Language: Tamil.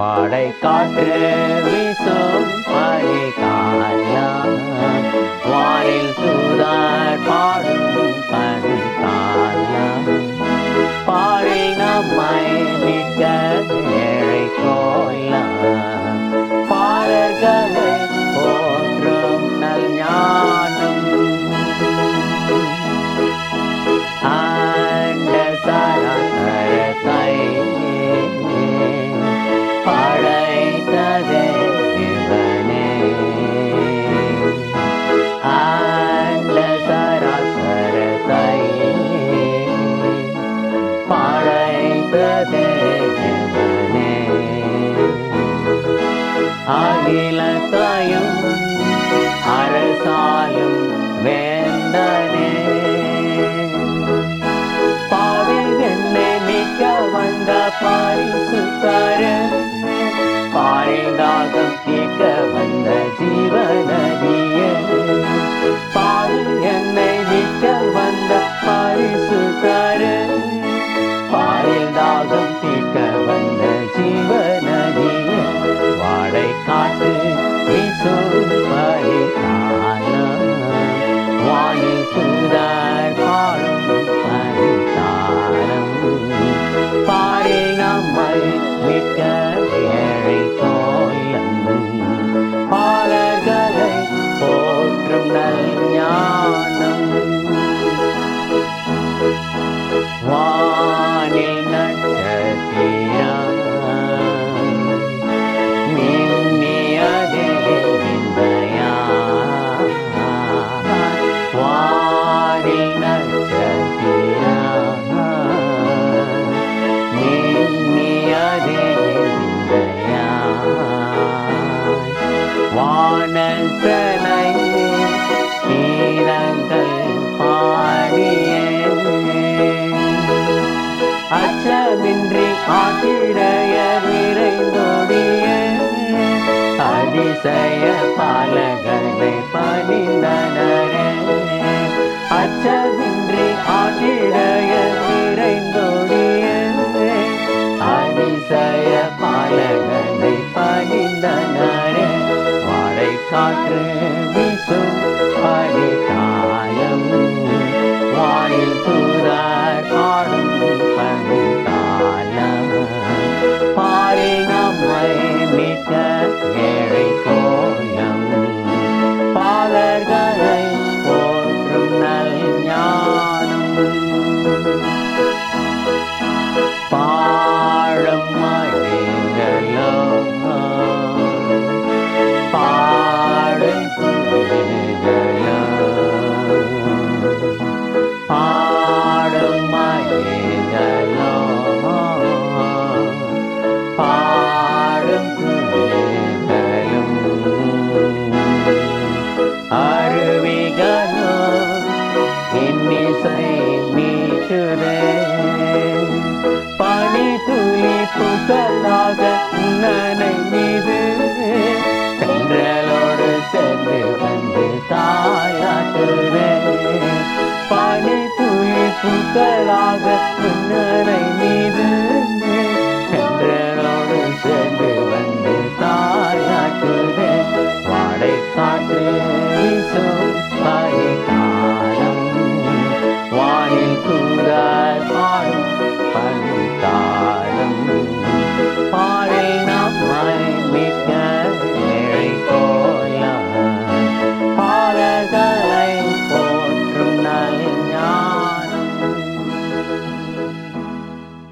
வாடை காற்று வீசும் பனிகாலம் வானில் அகிலத்தையும் அரசாலும் வேந்தனே பாவில் என்னை மிக்க வந்த பரிசுத்தர. பாரிதாகம் தீர்க்க வந்த ஜீவநதிய பாவில் என்னை மிக்க வந்த பரிசுத்தர. காட்டு வீசும் பரிகாலம் வானில் தூதார் பாடும் பரிகாலம் பாரில் நம்மை மிக்க ஏழை கோலம் பாலர்களை போற்றும் நல் ஞானம். வானில் அச்சமின்றி நிறைந்தோடிய அதிசய பாலகனை பணிந்தனரே அச்சமின்றி ஆத்திரையர் நிறைந்தோடிய அதிசய பாலகனை பணிந்தனரே மழை காற்று